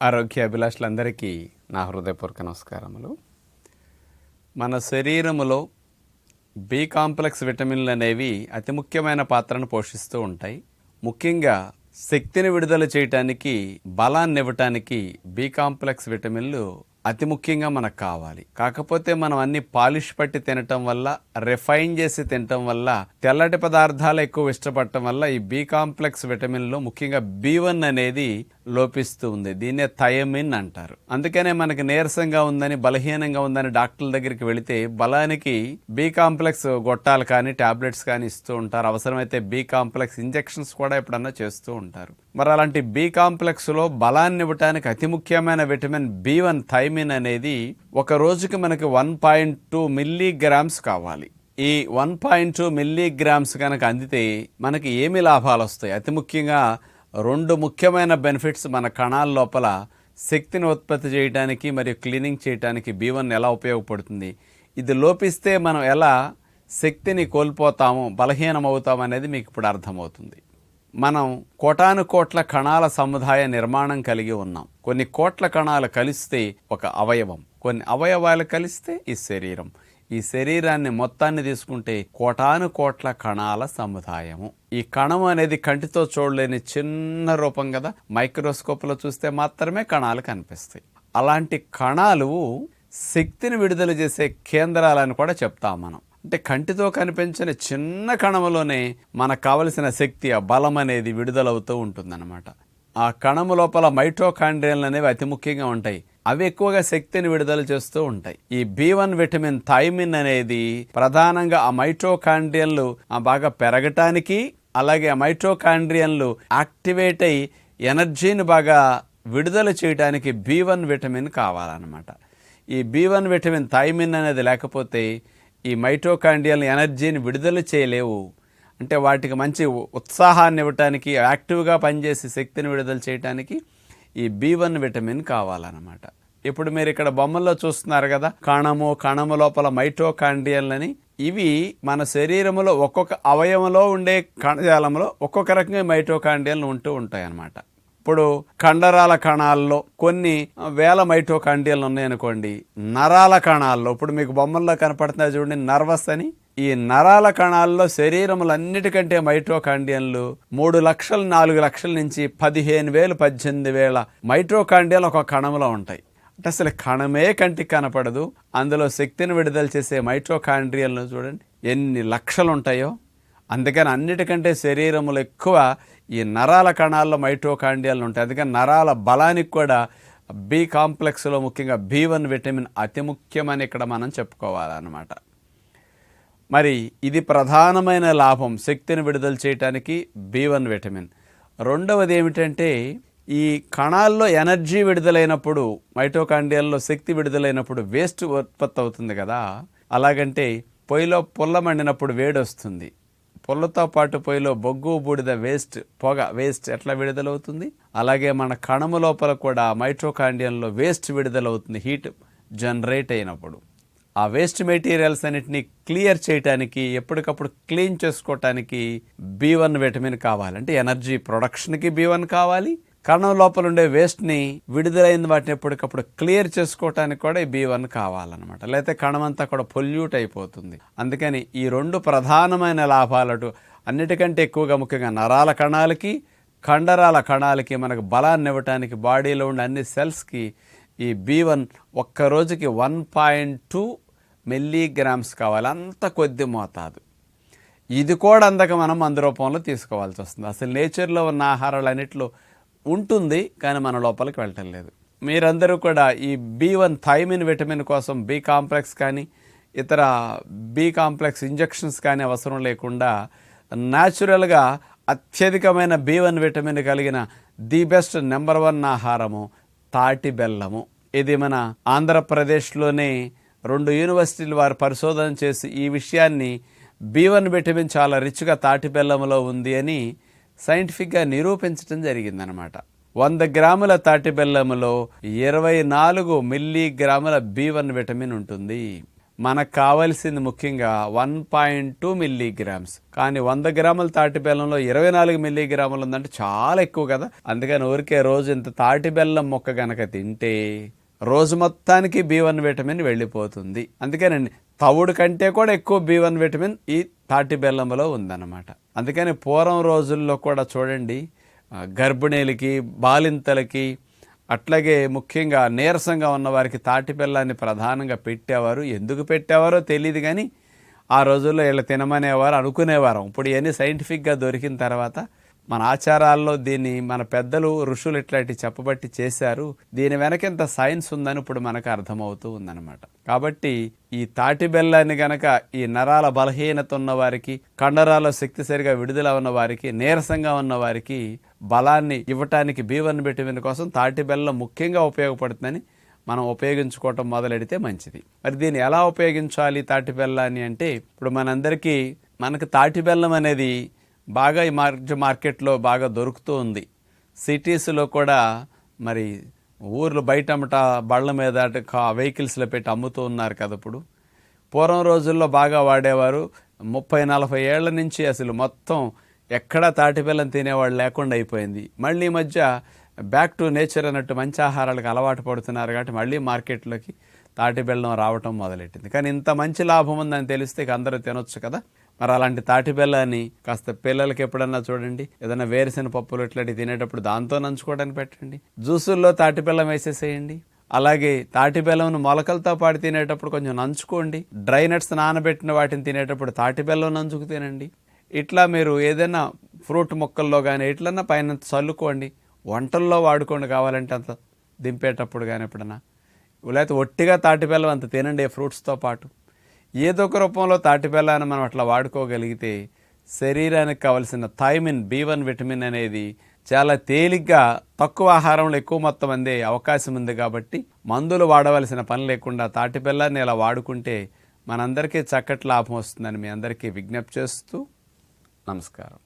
ఆరోగ్య అభిలాషులందరికీ నా హృదయపూర్వక నమస్కారములు. మన శరీరములో బి కాంప్లెక్స్ విటమిన్లు అనేవి అతి ముఖ్యమైన పాత్రను పోషిస్తూ ఉంటాయి. ముఖ్యంగా శక్తిని విడుదల చేయటానికి బలాన్ని ఇవ్వటానికి బి కాంప్లెక్స్ విటమిన్లు అతి ముఖ్యంగా మనకు కావాలి. కాకపోతే మనం అన్ని పాలిష్ పట్టి తినటం వల్ల రిఫైన్ చేసి తినటం వల్ల తెల్లటి పదార్థాలు ఎక్కువ ఇష్టపడటం వల్ల ఈ బి కాంప్లెక్స్ విటమిన్లో ముఖ్యంగా బి వన్ అనేది లోపిస్తూ ఉంది. దీన్నే థయమిన్ అంటారు. అందుకనే మనకి నీరసంగా ఉందని బలహీనంగా ఉందని డాక్టర్ల దగ్గరికి వెళితే బలానికి బి కాంప్లెక్స్ గొట్టాలు కానీ టాబ్లెట్స్ కానీ ఇస్తూ ఉంటారు. అవసరమైతే బి కాంప్లెక్స్ ఇంజెక్షన్స్ కూడా ఎప్పుడన్నా చేస్తూ ఉంటారు. మరి అలాంటి బి కాంప్లెక్స్లో బలాన్ని ఇవ్వటానికి అతి ముఖ్యమైన విటమిన్ బి వన్ థైమిన్ అనేది ఒక రోజుకి మనకి వన్ పాయింట్ టూ మిల్లీగ్రామ్స్ కావాలి. ఈ వన్ పాయింట్ టూ మిల్లీగ్రామ్స్ కనుక అందితే మనకి ఏమి లాభాలు వస్తాయి? అతి ముఖ్యంగా రెండు ముఖ్యమైన బెనిఫిట్స్ మన కణాల లోపల శక్తిని ఉత్పత్తి చేయడానికి మరియు క్లీనింగ్ చేయడానికి బి వన్ ఎలా ఉపయోగపడుతుంది. ఇది లోపిస్తే మనం ఎలా శక్తిని కోల్పోతాము బలహీనం అవుతాము అనేది మీకు ఇప్పుడు అర్థమవుతుంది. మనం కోటాను కోట్ల కణాల సముదాయ నిర్మాణం కలిగి ఉన్నాం. కొన్ని కోట్ల కణాలు కలిస్తే ఒక అవయవం కొన్ని అవయవాలు కలిస్తే ఈ శరీరం. ఈ శరీరాన్ని మొత్తాన్ని తీసుకుంటే కోటాను కోట్ల కణాల సముదాయము. ఈ కణం అనేది కంటితో చూడలేని చిన్న రూపం కదా. మైక్రోస్కోప్లో చూస్తే మాత్రమే కణాలు కనిపిస్తాయి. అలాంటి కణాలు శక్తిని విడుదల చేసే కేంద్రాలని కూడా చెప్తాం మనం. అంటే కంటితో కనిపించిన చిన్న కణములోనే మనకు కావలసిన శక్తి ఆ బలం అనేది విడుదలవుతూ ఉంటుందన్నమాట. ఆ కణము లోపల మైటోకాండ్రియన్లు అనేవి అతి ముఖ్యంగా ఉంటాయి. అవి ఎక్కువగా శక్తిని విడుదల చేస్తూ ఉంటాయి. ఈ బి వన్ విటమిన్ థైమిన్ అనేది ప్రధానంగా ఆ మైట్రోకాండ్రియన్లు ఆ బాగా పెరగటానికి అలాగే ఆ మైట్రోకాండ్రియన్లు యాక్టివేట్ అయి ఎనర్జీని బాగా విడుదల చేయడానికి బి వన్ విటమిన్ కావాలన్నమాట. ఈ బి వన్ విటమిన్ థైమిన్ అనేది లేకపోతే ఈ మైటోకాండియల్ ఎనర్జీని విడుదల చేయలేవు. అంటే వాటికి మంచి ఉత్సాహాన్ని ఇవ్వటానికి యాక్టివ్గా పనిచేసి శక్తిని విడుదల చేయటానికి ఈ బి వన్ విటమిన్ కావాలన్నమాట. ఇప్పుడు మీరు ఇక్కడ బొమ్మల్లో చూస్తున్నారు కదా కణము కణము లోపల మైటోకాండియల్ని ఇవి మన శరీరంలో ఒక్కొక్క అవయవంలో ఉండే కణజాలంలో ఒక్కొక్క రకంగా మైటోకాండియల్ ఉంటూ ఉంటాయి అన్నమాట ఇప్పుడు కండరాల కణాల్లో కొన్ని వేల మైటోకాండియల్ ఉన్నాయనుకోండి నరాల కణాల్లో. ఇప్పుడు మీకు బొమ్మల్లో కనపడుతున్నాయి చూడండి నర్వస్ అని. ఈ నరాల కణాల్లో శరీరములన్నిటికంటే మైట్రోకాండియన్లు మూడు లక్షలు నాలుగు లక్షల నుంచి పదిహేను వేలు పద్దెనిమిది వేల మైట్రోకాండియన్లు ఒక కణంలో ఉంటాయి. అంటే అసలు కణమే కంటికి కనపడదు. అందులో శక్తిని విడుదల చేసే మైట్రోకాండ్రియల్ను చూడండి ఎన్ని లక్షలు ఉంటాయో. అందుకని అన్నిటికంటే శరీరములు ఎక్కువ ఈ నరాల కణాల్లో మైటోకాండియాలు ఉంటాయి. అందుకని నరాల బలానికి కూడా బి కాంప్లెక్స్లో ముఖ్యంగా బి వన్ విటమిన్ అతి ముఖ్యమని ఇక్కడ మనం చెప్పుకోవాలన్నమాట. మరి ఇది ప్రధానమైన లాభం శక్తిని విడుదల చేయటానికి బి వన్ విటమిన్ రెండవది ఏమిటంటే ఈ కణాల్లో ఎనర్జీ విడుదలైనప్పుడు మైటోకాండియాల్లో శక్తి విడుదలైనప్పుడు వేస్ట్ ఉత్పత్తి అవుతుంది కదా. అలాగంటే పొయ్యిలో పుల్ల మండినప్పుడు వేడి వస్తుంది పొల్లతో పాటు పొయ్యిలో బొగ్గు బూడిద వేస్ట్ పొగ వేస్ట్ ఎట్లా విడుదలవుతుంది? అలాగే మన కణము లోపల కూడా మైట్రోకాండియంలో వేస్ట్ విడుదలవుతుంది హీట్ జనరేట్ అయినప్పుడు. ఆ వేస్ట్ మెటీరియల్స్ అన్నిటిని క్లియర్ చేయడానికి ఎప్పటికప్పుడు క్లీన్ చేసుకోవటానికి బి వన్ విటమిన్ కావాలి అంటే ఎనర్జీ ప్రొడక్షన్కి బి వన్ కావాలి. కణం లోపల ఉండే వేస్ట్ని విడుదలైన వాటిని ఎప్పటికప్పుడు క్లియర్ చేసుకోవటానికి కూడా ఈ బి వన్ కావాలన్నమాట. లేకపోతే కణం అంతా కూడా పొల్యూట్ అయిపోతుంది. అందుకని ఈ రెండు ప్రధానమైన లాభాలటు అన్నిటికంటే ఎక్కువగా ముఖ్యంగా నరాల కణాలకి కండరాల కణాలకి మనకు బలాన్ని ఇవ్వటానికి బాడీలో ఉండే అన్ని సెల్స్కి ఈ బి వన్ ఒక్క రోజుకి వన్ పాయింట్ టూ మిల్లీగ్రామ్స్ కావాలి. అంత కొద్ది మోతాదు. ఇది కూడా అందక మనం మందు రూపంలో తీసుకోవాల్సి వస్తుంది. అసలు నేచర్లో ఉన్న ఆహారాలు అన్నింటిలో ఉంటుంది కానీ మన లోపలికి వెళ్ళటం లేదు. మీరందరూ కూడా ఈ బి వన్ థైమిన్ విటమిన్ కోసం బి కాంప్లెక్స్ కానీ ఇతర బి కాంప్లెక్స్ ఇంజెక్షన్స్ కానీ అవసరం లేకుండా న్యాచురల్గా అత్యధికమైన బి వన్ విటమిన్ కలిగిన ది బెస్ట్ నెంబర్ వన్ ఆహారము తాటి బెల్లము. ఇది మన ఆంధ్రప్రదేశ్లోనే రెండు యూనివర్సిటీలు వారు పరిశోధన చేసి ఈ విషయాన్ని బి వన్ విటమిన్ చాలా రిచ్గా తాటి బెల్లంలో ఉంది అని సైంటిఫిక్గా నిరూపించడం జరిగిందనమాట వంద గ్రాముల తాటి బెల్లంలో ఇరవై నాలుగు మిల్లీ గ్రాముల బి వన్ విటమిన్ ఉంటుంది. మనకు కావాల్సింది ముఖ్యంగా వన్ పాయింట్ టూ మిల్లీగ్రామ్స్. కానీ వంద గ్రాముల తాటి బెల్లంలో ఇరవై నాలుగు మిల్లీగ్రాములు ఉందంటే చాలా ఎక్కువ కదా. అందుకని ఊరికే రోజు ఇంత తాటి బెల్లం మొక్క గనక తింటే రోజు మొత్తానికి బి వన్ విటమిన్ వెళ్ళిపోతుంది. అందుకేనండి తవుడు కంటే కూడా ఎక్కువ బి వన్ విటమిన్ ఈ తాటి బెల్లంలో ఉందన్నమాట. అందుకని పూర్వం రోజుల్లో కూడా చూడండి గర్భిణీలకి బాలింతలకి అట్లాగే ముఖ్యంగా నీరసంగా ఉన్న వారికి తాటి బెల్లాన్ని ప్రధానంగా పెట్టేవారు. ఎందుకు పెట్టేవారో తెలియదు కానీ ఆ రోజుల్లో వీళ్ళు తినమనేవారు అనుకునేవారు. ఇప్పుడు ఇవన్నీ సైంటిఫిక్గా దొరికిన తర్వాత మన ఆచారాల్లో దీన్ని మన పెద్దలు ఋషులు ఇట్లాంటి చెప్పబట్టి చేశారు. దీని వెనకింత సైన్స్ ఉందని ఇప్పుడు మనకు అర్థమవుతూ ఉందన్నమాట. కాబట్టి ఈ తాటి బెల్లాన్ని గనక ఈ నరాల బలహీనత ఉన్న వారికి కండరాల శక్తి సరిగా విడుదల ఉన్న వారికి నీరసంగా ఉన్న వారికి బలాన్ని ఇవ్వటానికి బీవన్ విటమిన్ కోసం తాటి బెల్లం ముఖ్యంగా ఉపయోగపడుతుందని మనం ఉపయోగించుకోవటం మొదలెడితే మంచిది. మరి దీన్ని ఎలా ఉపయోగించాలి తాటి బెల్లాన్ని అంటే ఇప్పుడు మనందరికీ మనకు తాటి బెల్లం అనేది బాగా ఈ మార్జ్ మార్కెట్లో బాగా దొరుకుతూ ఉంది. సిటీస్లో కూడా మరి ఊర్లు బయట అమ్మట బళ్ళ మీద కా- వెహికల్స్లో పెట్టి అమ్ముతూ ఉన్నారు కదా ఇప్పుడు. పూర్వం రోజుల్లో బాగా వాడేవారు. ముప్పై నలభై ఏళ్ళ నుంచి అసలు మొత్తం ఎక్కడా తాటిపిల్లని తినేవాళ్ళు లేకుండా అయిపోయింది. మళ్ళీ మధ్య బ్యాక్ టు నేచర్ అన్నట్టు మంచి ఆహారాలకు అలవాటు పడుతున్నారు కాబట్టి మళ్ళీ మార్కెట్లోకి తాటి బెల్లం రావటం మొదలెట్టింది. కానీ ఇంత మంచి లాభం ఉందని తెలిస్తే ఇక అందరూ తినొచ్చు కదా. మరి అలాంటి తాటి బెల్లాన్ని కాస్త పిల్లలకి ఎప్పుడన్నా చూడండి. ఏదైనా వేరుశెనగ పప్పులు ఇట్లాంటివి తినేటప్పుడు దాంతో నంచుకోవడానికి పెట్టండి. జ్యూసుల్లో తాటి బెల్లం వేసేసేయండి. అలాగే తాటి బెల్లంను మొలకలతో పాటు తినేటప్పుడు కొంచెం నంచుకోండి. డ్రై నట్స్ నానబెట్టిన వాటిని తినేటప్పుడు తాటి బెల్లం నంచుకు తినండి. ఇట్లా మీరు ఏదైనా ఫ్రూట్ మొక్కల్లో కానీ ఎట్లన్నా పైన చల్లుకోండి. వంటల్లో వాడుకోండి కావాలంటే అంత దింపేటప్పుడు కానీ ఎప్పుడన్నా. లేకపోతే ఒట్టిగా తాటి బెల్లం అంత తినండి ఫ్రూట్స్తో పాటు. ఏదో ఒక రూపంలో తాటి బెల్లాన్ని మనం అట్లా వాడుకోగలిగితే శరీరానికి కావలసిన థైమిన్ బి వన్ విటమిన్ అనేది చాలా తేలిగ్గా తక్కువ ఆహారంలో ఎక్కువ మొత్తం అందే అవకాశం ఉంది కాబట్టి మందులు వాడవలసిన పని లేకుండా తాటి బెల్లాన్ని ఇలా వాడుకుంటే మనందరికీ చక్కటి లాభం వస్తుందని మీ అందరికీ విజ్ఞప్తి చేస్తూ నమస్కారం.